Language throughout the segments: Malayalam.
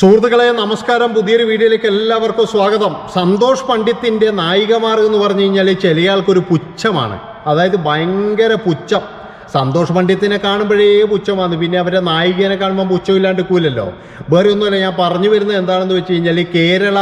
സുഹൃത്തുക്കളെ നമസ്കാരം. പുതിയൊരു വീഡിയോയിലേക്ക് എല്ലാവർക്കും സ്വാഗതം. സന്തോഷ് പണ്ഡിത്തിന്റെ നായികമാർ എന്ന് പറഞ്ഞു കഴിഞ്ഞാൽ ചെലിയാൾക്കൊരു പുച്ഛമാണ്. അതായത് ഭയങ്കര പുച്ഛം. സന്തോഷ് പണ്ഡിത്തിനെ കാണുമ്പോഴേ പുച്ഛമാണ് പിന്നെ അവരെ നായികനെ കാണുമ്പോൾ പുച്ഛമില്ലാണ്ട് കൂലല്ലോ വേറെ ഒന്നുമില്ല ഞാൻ പറഞ്ഞു വരുന്നത് എന്താണെന്ന് വെച്ച് കഴിഞ്ഞാൽ കേരള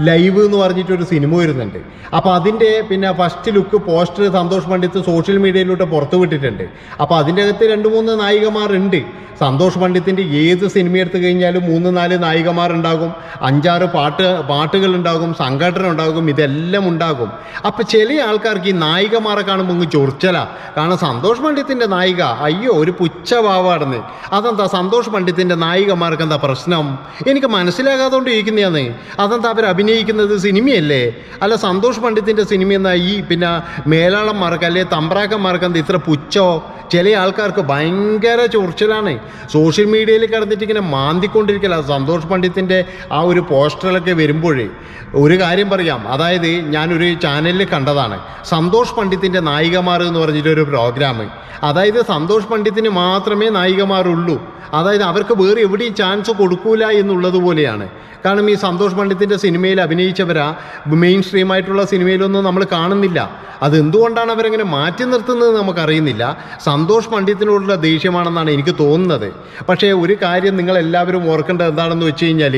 ലൈവ് എന്ന് പറഞ്ഞിട്ടൊരു സിനിമ വരുന്നുണ്ട്. അപ്പോൾ അതിന്റെ പിന്നെ first look poster Santhosh Pandit social മീഡിയയിലോട്ട് പുറത്തു വിട്ടിട്ടുണ്ട്. അപ്പോൾ അതിന്റെ അകത്ത് രണ്ട് മൂന്ന് നായികമാരുണ്ട്. സന്തോഷ് പണ്ഡിത്തിന്റെ ഏത് സിനിമ എടുത്തു കഴിഞ്ഞാലും മൂന്ന് നാല് നായികമാരുണ്ടാകും. അഞ്ചാറ് പാട്ട് പാട്ടുകൾ ഉണ്ടാകും സംഘടന ഉണ്ടാകും ഇതെല്ലാം ഉണ്ടാകും. അപ്പം ചില ആൾക്കാർക്ക് ഈ നായികമാരെ കാണുമ്പോൾ അങ്ങ് ചൊറിച്ചല. കാരണം സന്തോഷ് പണ്ഡിത്തിന്റെ നായിക അയ്യോ ഒരു പുച്ഛഭാവാണെന്ന്. അതെന്താ സന്തോഷ് പണ്ഡിത്തിന്റെ നായികമാർക്ക് എന്താ പ്രശ്നം? എനിക്ക് മനസ്സിലാകാതുകൊണ്ട് ഇരിക്കുന്നതാണ് അതെന്താ അവർ അഭിനയിക്കുന്നത് സിനിമയല്ലേ? അല്ല സന്തോഷ് പണ്ഡിത്തിന്റെ സിനിമ എന്നാ ഈ പിന്നെ മേലാളം മേലാളന്മാർക്ക് അല്ലെ തമ്പ്രാക്കന്മാർക്ക് എന്താ ഇത്ര പുച്ഛോ? ചില ആൾക്കാർക്ക് ഭയങ്കര ചൊറിച്ചിലാണ്. സോഷ്യൽ മീഡിയയിൽ കിടന്നിട്ട് ഇങ്ങനെ മാന്തിക്കൊണ്ടിരിക്കല സന്തോഷ് പണ്ഡിത്തിന്റെ ആ ഒരു പോസ്റ്ററിലൊക്കെ വരുമ്പോഴേ ഒരു കാര്യം പറയാം. അതായത് ഞാനൊരു ചാനലിൽ കണ്ടതാണ്. സന്തോഷ് പണ്ഡിത്തിന്റെ നായികമാർ എന്ന് പറഞ്ഞിട്ടൊരു പ്രോഗ്രാം. അതായത് സന്തോഷ് പണ്ഡിത്തിന് മാത്രമേ നായികമാരുള്ളൂ. അതായത് അവർക്ക് വേറെ എവിടെയും ചാൻസ് കൊടുക്കൂല എന്നുള്ളത് പോലെയാണ്. കാരണം ഈ സന്തോഷ് പണ്ഡിത്തിന്റെ സിനിമയിൽ അഭിനയിച്ചവരാ മെയിൻ സ്ട്രീമായിട്ടുള്ള സിനിമയിലൊന്നും നമ്മൾ കാണുന്നില്ല. അത് എന്തുകൊണ്ടാണ് അവരങ്ങനെ മാറ്റി നിർത്തുന്നത് നമുക്കറിയുന്നില്ല. സന്തോഷ് പണ്ഡിത്തിനോടുള്ള ദേഷ്യമാണെന്നാണ് എനിക്ക് തോന്നുന്നത്. പക്ഷേ ഒരു കാര്യം നിങ്ങൾ എല്ലാവരും ഓർക്കേണ്ടത് എന്താണെന്ന് വെച്ച് കഴിഞ്ഞാൽ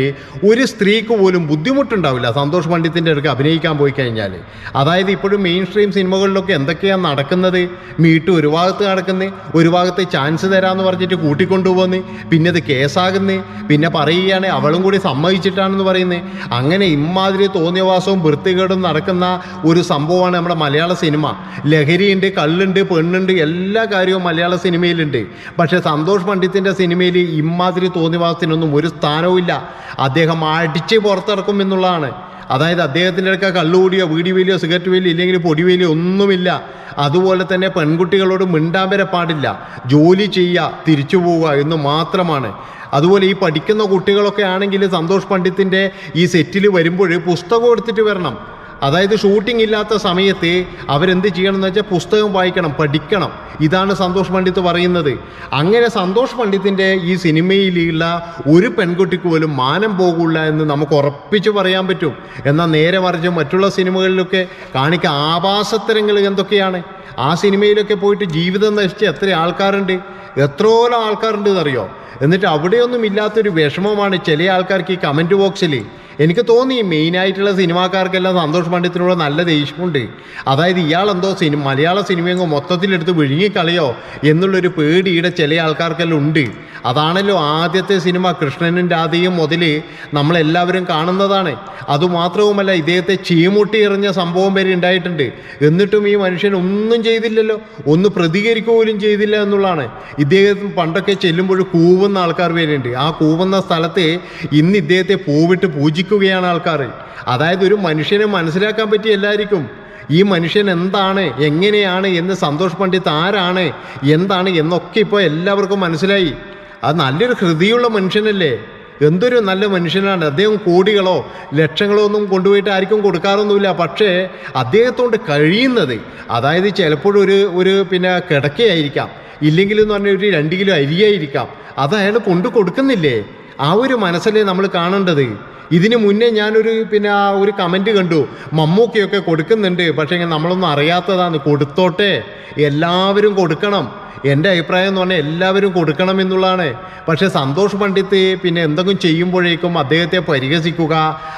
ഒരു സ്ത്രീക്ക് പോലും ബുദ്ധിമുട്ടുണ്ടാവില്ല സന്തോഷ് പണ്ഡിത്തിന്റെ അടുക്ക് അഭിനയിക്കാൻ പോയി കഴിഞ്ഞാൽ അതായത് ഇപ്പോഴും മെയിൻ സ്ട്രീം സിനിമകളിലൊക്കെ എന്തൊക്കെയാണ് നടക്കുന്നത്? മീട്ട് ഒരു ഭാഗത്ത് നടക്കുന്നത് ഒരു ഭാഗത്ത് ചാൻസ് തരാമെന്ന് പറഞ്ഞിട്ട് കൂട്ടിക്കൊണ്ടുപോകുന്നു പിന്നെ അത് കേസാകുന്നു പിന്നെ പറയുകയാണ് അവളും കൂടി സമ്മതിച്ചിട്ടാണെന്ന് പറയുന്നത് അങ്ങനെ ഇമാതിരി തോന്നിയവാസവും വൃത്തികേടും നടക്കുന്ന ഒരു സംഭവമാണ് നമ്മുടെ മലയാള സിനിമ. ലഹരിയുണ്ട് കള്ളുണ്ട് പെണ്ണുണ്ട് എല്ലാ കാര്യവും മലയാള സിനിമയിലുണ്ട്. പക്ഷേ സന്തോഷ് പണ്ഡിത്തിന്റെ സിനിമയിൽ ഇമാതിരി തോന്നിവാസത്തിനൊന്നും ഒരു സ്ഥാനവുമില്ല. അദ്ദേഹം അടിച്ച് പുറത്തിറക്കും എന്നുള്ളതാണ്. അതായത് അദ്ദേഹത്തിന്റെ അടുക്ക കള്ളുകൂടിയോ വീടി വേലിയോ സിഗരറ്റ് വേലിയോ ഇല്ലെങ്കിൽ പൊടി വേലിയോ ഒന്നുമില്ല. അതുപോലെ തന്നെ പെൺകുട്ടികളോട് മിണ്ടാൻ വരെ പാടില്ല. ജോലി ചെയ്യുക തിരിച്ചു പോവുക എന്ന് മാത്രമാണ്. അതുപോലെ ഈ പഠിക്കുന്ന കുട്ടികളൊക്കെ ആണെങ്കിൽ സന്തോഷ് പണ്ഡിത്തിന്റെ ഈ സെറ്റിൽ വരുമ്പോൾ പുസ്തകം എടുത്തിട്ട് വരണം. അതായത് ഷൂട്ടിംഗ് ഇല്ലാത്ത സമയത്ത് അവരെന്ത് ചെയ്യണം എന്ന് വെച്ചാൽ പുസ്തകം വായിക്കണം പഠിക്കണം. ഇതാണ് സന്തോഷ് പണ്ഡിത്ത് പറയുന്നത്. അങ്ങനെ സന്തോഷ് പണ്ഡിത്തിന്റെ ഈ സിനിമയിലുള്ള ഒരു പെൺകുട്ടിക്ക് പോലും മാനം പോകില്ല എന്ന് നമുക്ക് ഉറപ്പിച്ച് പറയാൻ പറ്റും. എന്നാൽ നേരെ മറിച്ച് മറ്റുള്ള സിനിമകളിലൊക്കെ കാണിക്കുക ആഭാസത്തരങ്ങൾ എന്തൊക്കെയാണ്? ആ സിനിമയിലൊക്കെ പോയിട്ട് ജീവിതം നശിച്ച എത്ര ആൾക്കാരുണ്ട്? എത്രോലം ആൾക്കാരുണ്ട് എന്നറിയോ? എന്നിട്ട് അവിടെയൊന്നും ഇല്ലാത്തൊരു വിഷമമാണ് ചില ആൾക്കാർക്ക് ഈ കമന്റ് ബോക്സിൽ എനിക്ക് തോന്നി മെയിനായിട്ടുള്ള സിനിമാക്കാർക്കെല്ലാം സന്തോഷ് പണ്ഡിത്തിനോട് നല്ല ദേഷ്യമുണ്ട്. അതായത് ഇയാൾ എന്തോ സിനിമ മലയാള സിനിമയെങ്ങോ മൊത്തത്തിലെടുത്ത് വിഴുങ്ങിക്കളയോ എന്നുള്ളൊരു പേടിയുടെ ചില ആൾക്കാർക്കെല്ലാം ഉണ്ട്. അതാണല്ലോ ആദ്യത്തെ സിനിമ കൃഷ്ണനും രാധയും മുതൽ നമ്മളെല്ലാവരും കാണുന്നതാണ്. അതുമാത്രവുമല്ല ഇദ്ദേഹത്തെ ചീമുട്ടി എറിഞ്ഞ സംഭവം വരെ ഉണ്ടായിട്ടുണ്ട്. എന്നിട്ടും ഈ മനുഷ്യൻ ഒന്നും ചെയ്തില്ലല്ലോ. ഒന്ന് പ്രതികരിക്കുക പോലും ചെയ്തില്ല എന്നുള്ളതാണ്. ഇദ്ദേഹം പണ്ടൊക്കെ ചെല്ലുമ്പോൾ കൂവുന്ന ആൾക്കാർ വരെയുണ്ട്. ആ കൂവുന്ന സ്ഥലത്ത് ഇന്ന് ഇദ്ദേഹത്തെ പൂവിട്ട് പൂജിക്കുകയാണ് ആൾക്കാർ അതായത് ഒരു മനുഷ്യനെ മനസ്സിലാക്കാൻ പറ്റിയ എല്ലാവർക്കും. ഈ മനുഷ്യൻ എന്താണ് എങ്ങനെയാണ് എന്ന് സന്തോഷ് പണ്ഡിത് ആരാണ് എന്താണ് എന്നൊക്കെ ഇപ്പോൾ എല്ലാവർക്കും മനസ്സിലായി. അത് നല്ലൊരു ഹൃദയമുള്ള മനുഷ്യനല്ലേ? എന്തൊരു നല്ല മനുഷ്യനാണ്. അദ്ദേഹം കോടികളോ ലക്ഷങ്ങളോ ഒന്നും കൊണ്ടുപോയിട്ട് ആർക്കും കൊടുക്കാറൊന്നുമില്ല. പക്ഷേ അദ്ദേഹത്തോണ്ട് കഴിയുന്നത് അതായത് ചിലപ്പോഴൊരു ഒരു പിന്നെ കിടക്കയായിരിക്കാം. ഇല്ലെങ്കിൽ എന്ന് പറഞ്ഞാൽ ഒരു രണ്ട് കിലോ അരിയായിരിക്കാം. അത് അയാൾ കൊണ്ടു കൊടുക്കുന്നില്ലേ? ആ ഒരു മനസ്സല്ലേ നമ്മൾ കാണേണ്ടത്. ഇതിനു മുന്നേ ഞാനൊരു പിന്നെ ആ ഒരു കമന്റ് കണ്ടു. മമ്മൂക്കയൊക്കെ കൊടുക്കുന്നുണ്ട്. പക്ഷേ നമ്മളൊന്നും അറിയാത്തതാണ്. കൊടുത്തോട്ടെ. എല്ലാവരും കൊടുക്കണം. എന്റെ അഭിപ്രായം എന്ന് പറഞ്ഞാൽ എല്ലാവരും കൊടുക്കണം എന്നുള്ളതാണ്. പക്ഷേ സന്തോഷ് പണ്ഡിത്ത് പിന്നെ എന്തെങ്കിലും ചെയ്യുമ്പോഴേക്കും അദ്ദേഹത്തെ പരിഹസിക്കുക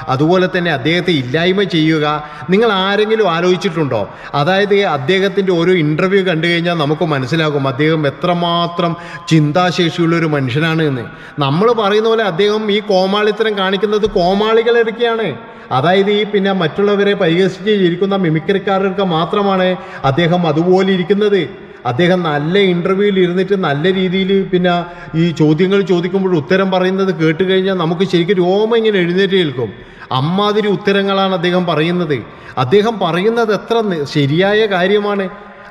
അതുപോലെ തന്നെ അദ്ദേഹത്തെ ഇല്ലായ്മ ചെയ്യുക നിങ്ങൾ ആരെങ്കിലും ആലോചിച്ചിട്ടുണ്ടോ? അതായത് അദ്ദേഹത്തിന്റെ ഓരോ ഇന്റർവ്യൂ കണ്ടു കഴിഞ്ഞാൽ നമുക്ക് മനസ്സിലാകും അദ്ദേഹം എത്രമാത്രം ചിന്താശേഷിയുള്ള ഒരു മനുഷ്യനാണ് എന്ന്. നമ്മൾ പറയുന്ന പോലെ അദ്ദേഹം ഈ കോമാളിത്തരം കാണിക്കുന്നത് കോമാളികളെടുക്കുകയാണ് അതായത് ഈ പിന്നെ മറ്റുള്ളവരെ പരിഹസിച്ച് ഇരിക്കുന്ന മിമിക്രിക്കാർക്ക് മാത്രമാണ് അദ്ദേഹം അതുപോലെ ഇരിക്കുന്നത്. അദ്ദേഹം നല്ല ഇന്റർവ്യൂവിൽ ഇരുന്നിട്ട് നല്ല രീതിയിൽ പിന്നെ ഈ ചോദ്യങ്ങൾ ചോദിക്കുമ്പോൾ ഉത്തരം പറയുന്നത് കേട്ട് കഴിഞ്ഞാൽ നമുക്ക് ശരിക്കും രോമം ഇങ്ങനെ എഴുന്നേറ്റ് കേൾക്കും അമ്മാതിരി ഉത്തരങ്ങളാണ് അദ്ദേഹം പറയുന്നത്. അദ്ദേഹം പറയുന്നത് എത്ര ശരിയായ കാര്യമാണ്.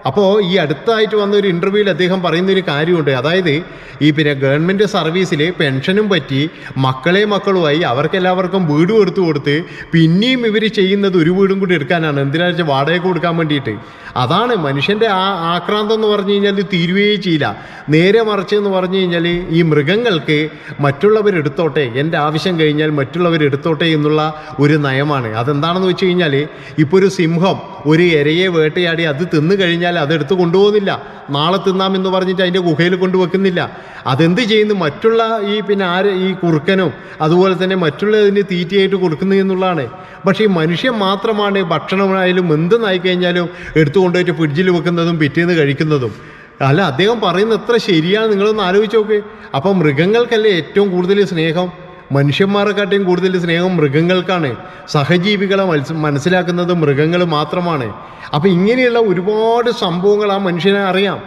അപ്പോൾ ഈ അടുത്തായിട്ട് വന്ന ഒരു ഇന്റർവ്യൂവിൽ അദ്ദേഹം പറയുന്നൊരു കാര്യമുണ്ട്. അതായത് ഈ പിന്നെ ഗവൺമെന്റ് സർവീസിൽ പെൻഷനും പറ്റി മക്കളെ മക്കളുമായി അവർക്കെല്ലാവർക്കും വീട് എടുത്തു കൊടുത്ത് പിന്നെയും ഇവർ ചെയ്യുന്നത് ഒരു വീടും കൂടി എടുക്കാനാണ്. എന്തിനാ വെച്ചാൽ വാടകയ്ക്ക് കൊടുക്കാൻ വേണ്ടിയിട്ട്. അതാണ് മനുഷ്യന്റെ ആ ആക്രാന്തം എന്ന് പറഞ്ഞു കഴിഞ്ഞാൽ തീരുകയേ ചെയ്യില്ല. നേരെ മറിച്ച് എന്ന് പറഞ്ഞു കഴിഞ്ഞാൽ ഈ മൃഗങ്ങൾക്ക് മറ്റുള്ളവരെടുത്തോട്ടെ എന്റെ ആവശ്യം കഴിഞ്ഞാൽ മറ്റുള്ളവരെടുത്തോട്ടെ എന്നുള്ള ഒരു നയമാണ്. അതെന്താണെന്ന് വെച്ച് കഴിഞ്ഞാൽ ഇപ്പോൾ ഒരു സിംഹം ഒരു ഇരയെ വേട്ടയാടി അത് തിന്നു കഴിഞ്ഞാൽ അതെടുത്ത് കൊണ്ടുപോകുന്നില്ല. നാളെ തിന്നാമെന്ന് പറഞ്ഞിട്ട് അതിന്റെ ഗുഹയിൽ കൊണ്ടുവെക്കുന്നില്ല അതെന്ത് ചെയ്യുന്നു? മറ്റുള്ള ഈ പിന്നെ ആര് ഈ കുറുക്കനും അതുപോലെ തന്നെ മറ്റുള്ള ഇതിന് തീറ്റയായിട്ട് കൊടുക്കുന്നു എന്നുള്ളതാണ്. പക്ഷേ ഈ മനുഷ്യൻ മാത്രമാണ് ഭക്ഷണമായാലും എന്തെന്നായി കഴിഞ്ഞാലും എടുത്തു കൊണ്ടുപോയിട്ട് ഫ്രിഡ്ജിൽ വെക്കുന്നതും പിറ്റേന്ന് കഴിക്കുന്നതും. അല്ല അദ്ദേഹം പറയുന്നത് എത്ര ശരിയാണ്? നിങ്ങളൊന്ന് ആലോചിച്ച് നോക്ക്. അപ്പം മൃഗങ്ങൾക്കല്ലേ ഏറ്റവും കൂടുതൽ സ്നേഹം? മനുഷ്യന്മാരെക്കാട്ടിയും കൂടുതൽ സ്നേഹം മൃഗങ്ങൾക്കാണ്. സഹജീവികളെ മനസ്സിലാക്കുന്നത് മൃഗങ്ങൾ മാത്രമാണ്. അപ്പം ഇങ്ങനെയുള്ള ഒരുപാട് സംഭവങ്ങൾ ആ മനുഷ്യനെ അറിയാം.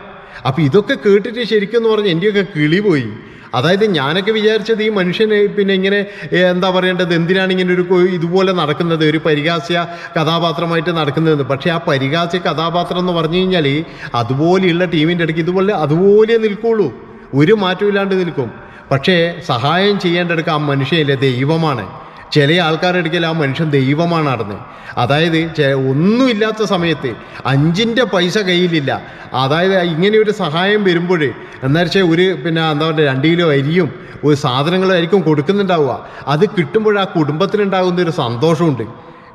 അപ്പം ഇതൊക്കെ കേട്ടിട്ട് ശരിക്കും എന്ന് പറഞ്ഞാൽ എന്റെയൊക്കെ കിളി പോയി. അതായത് ഞാനൊക്കെ വിചാരിച്ചത് ഈ മനുഷ്യന് പിന്നെ ഇങ്ങനെ എന്താ പറയേണ്ടത്? എന്തിനാണ് ഇങ്ങനെ ഒരു ഇതുപോലെ നടക്കുന്നത്? ഒരു പരിഹാസ്യ കഥാപാത്രമായിട്ട് നടക്കുന്നത്. പക്ഷേ ആ പരിഹാസ്യ കഥാപാത്രം എന്ന് പറഞ്ഞു കഴിഞ്ഞാൽ അതുപോലെയുള്ള ടീമിന്റെ ഇടയ്ക്ക് ഇതുപോലെ അതുപോലെ നിൽക്കുള്ളൂ. ഒരു മാറ്റമില്ലാണ്ട് നിൽക്കും. പക്ഷേ സഹായം ചെയ്യേണ്ടടുക്ക ആ മനുഷ്യനിലെ ദൈവമാണ്. ചില ആൾക്കാരുടെ അടുക്കൽ ആ മനുഷ്യൻ ദൈവമാണ് നടന്ന്. അതായത് ഒന്നുമില്ലാത്ത സമയത്ത് അഞ്ചിന്റെ പൈസ കയ്യിലില്ല. അതായത് ഇങ്ങനെ ഒരു സഹായം വരുമ്പോൾ എന്താ വെച്ചാൽ ഒരു പിന്നെ എന്താ പറയുക രണ്ട് കിലോ അരിയും ഒരു സാധനങ്ങളായിരിക്കും കൊടുക്കുന്നുണ്ടാവുക. അത് കിട്ടുമ്പോൾ ആ കുടുംബത്തിനുണ്ടാകുന്ന ഒരു സന്തോഷമുണ്ട്.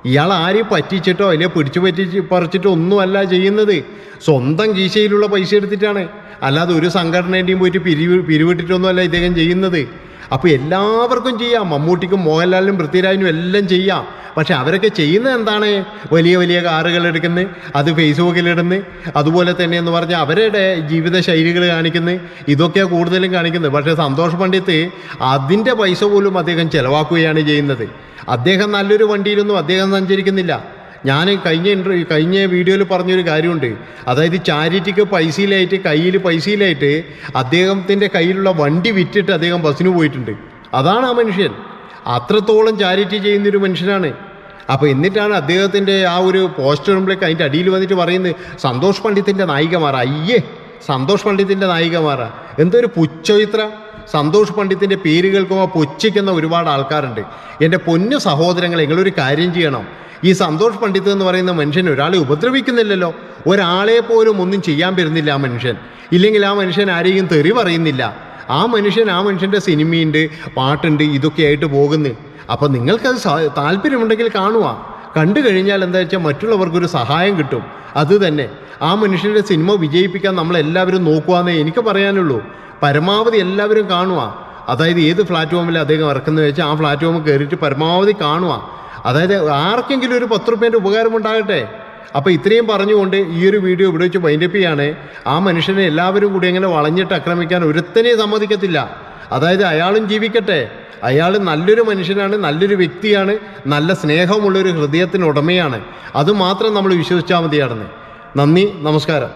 ഇയാൾ ആരെയും പറ്റിച്ചിട്ടോ അല്ലെങ്കിൽ പിടിച്ചു പറ്റിച്ച് പറിച്ചിട്ടോ ഒന്നുമല്ല ചെയ്യുന്നത്? സ്വന്തം കീശയിലുള്ള പൈസ എടുത്തിട്ടാണ്. അല്ലാതെ ഒരു സംഘടനേന്റെയും പോയിട്ട് പിരിവ് പിരിവിട്ടിട്ടൊന്നുമല്ല ഇദ്ദേഹം ചെയ്യുന്നത്. അപ്പോൾ എല്ലാവർക്കും ചെയ്യാം. മമ്മൂട്ടിക്കും മോഹൻലാലിനും പൃഥ്വിരാജിനും എല്ലാം ചെയ്യാം. പക്ഷെ അവരൊക്കെ ചെയ്യുന്നത് എന്താണ്? വലിയ വലിയ കാറുകൾ എടുക്കുന്നത് അത് ഫേസ്ബുക്കിലിടുന്നു അതുപോലെ തന്നെ എന്ന് പറഞ്ഞാൽ അവരുടെ ജീവിത ശൈലികൾ കാണിക്കുന്നത് ഇതൊക്കെയാണ് കൂടുതലും കാണിക്കുന്നത് പക്ഷേ സന്തോഷ് പണ്ഡിത്ത് അതിന്റെ പൈസ പോലും അദ്ദേഹം ചിലവാക്കുകയാണ് ചെയ്യുന്നത്. അദ്ദേഹം നല്ലൊരു വണ്ടിയിലൊന്നും അദ്ദേഹം സഞ്ചരിക്കുന്നില്ല. ഞാൻ കഴിഞ്ഞ ഇന്റർവ്യൂ കഴിഞ്ഞ വീഡിയോയിൽ പറഞ്ഞൊരു കാര്യമുണ്ട്. അതായത് ചാരിറ്റിക്ക് പൈസയിലായിട്ട് കയ്യിൽ പൈസയിലായിട്ട് അദ്ദേഹത്തിന്റെ കയ്യിലുള്ള വണ്ടി വിറ്റിട്ട് അദ്ദേഹം ബസ്സിന് പോയിട്ടുണ്ട്. അതാണ് ആ മനുഷ്യൻ. അത്രത്തോളം ചാരിറ്റി ചെയ്യുന്നൊരു മനുഷ്യനാണ്. അപ്പോൾ എന്നിട്ടാണ് അദ്ദേഹത്തിന്റെ ആ ഒരു പോസ്റ്റർ ഇടുമ്പോഴേക്ക് അതിന്റെ അടിയിൽ വന്നിട്ട് പറയുന്നത് സന്തോഷ് പണ്ഡിത്തിന്റെ നായികമാറ അയ്യേ സന്തോഷ് പണ്ഡിത്തിന്റെ നായികമാറ എന്തൊരു പുച്ഛയിത്ര സന്തോഷ് പണ്ഡിത്തിന്റെ പേര് കേൾക്കുമ്പോൾ പൊച്ചിക്കുന്ന ഒരുപാട് ആൾക്കാരുണ്ട്. എന്റെ പൊന്നു സഹോദരങ്ങൾ നിങ്ങളൊരു കാര്യം ചെയ്യണം. ഈ സന്തോഷ് പണ്ഡിത്ത് എന്ന് പറയുന്ന മനുഷ്യൻ ഒരാളെ ഉപദ്രവിക്കുന്നില്ലല്ലോ. ഒരാളെ പോലും ഒന്നും ചെയ്യാൻ വരുന്നില്ല ആ മനുഷ്യൻ. ഇല്ലെങ്കിൽ ആ മനുഷ്യൻ ആരെയും തെറി പറയുന്നില്ല. ആ മനുഷ്യൻ ആ മനുഷ്യന്റെ സിനിമയുണ്ട് പാട്ടുണ്ട് ഇതൊക്കെ ആയിട്ട് പോകുന്നു. അപ്പോൾ നിങ്ങൾക്കത് താല്പര്യമുണ്ടെങ്കിൽ കാണുക. കണ്ടു കഴിഞ്ഞാൽ എന്താ വെച്ചാൽ മറ്റുള്ളവർക്കൊരു സഹായം കിട്ടും. അത് തന്നെ. ആ മനുഷ്യന്റെ സിനിമ വിജയിപ്പിക്കാൻ നമ്മളെല്ലാവരും നോക്കുവാന്നേ എനിക്ക് പറയാനുള്ളൂ. പരമാവധി എല്ലാവരും കാണുക അതായത് ഏത് പ്ലാറ്റ്ഫോമിൽ അദ്ദേഹം ഇറക്കുന്നത് വെച്ചാൽ ആ പ്ലാറ്റ്ഫോമിൽ കയറിയിട്ട് പരമാവധി കാണുക അതായത് ആർക്കെങ്കിലും ഒരു പത്ത് റുപ്യേന്റെ ഉപകാരം ഉണ്ടാകട്ടെ. അപ്പോൾ ഇത്രയും പറഞ്ഞുകൊണ്ട് ഈ ഒരു വീഡിയോ ഇവിടെ വെച്ച് വൈൻഡപ്പ് ചെയ്യാണ്. ആ മനുഷ്യനെ എല്ലാവരും കൂടി എങ്ങനെ വളഞ്ഞിട്ട് ആക്രമിക്കാൻ ഒരുത്തനെ സമ്മതിക്കത്തില്ല. അതായത് അയാളും ജീവിക്കട്ടെ. അയാൾ നല്ലൊരു മനുഷ്യനാണ് നല്ലൊരു വ്യക്തിയാണ് നല്ല സ്നേഹമുള്ളൊരു ഹൃദയത്തിന് ഉടമയാണ്. അതുമാത്രം നമ്മൾ വിശ്വസിച്ചാൽ മതിയാണെന്ന് നന്ദി നമസ്കാരം.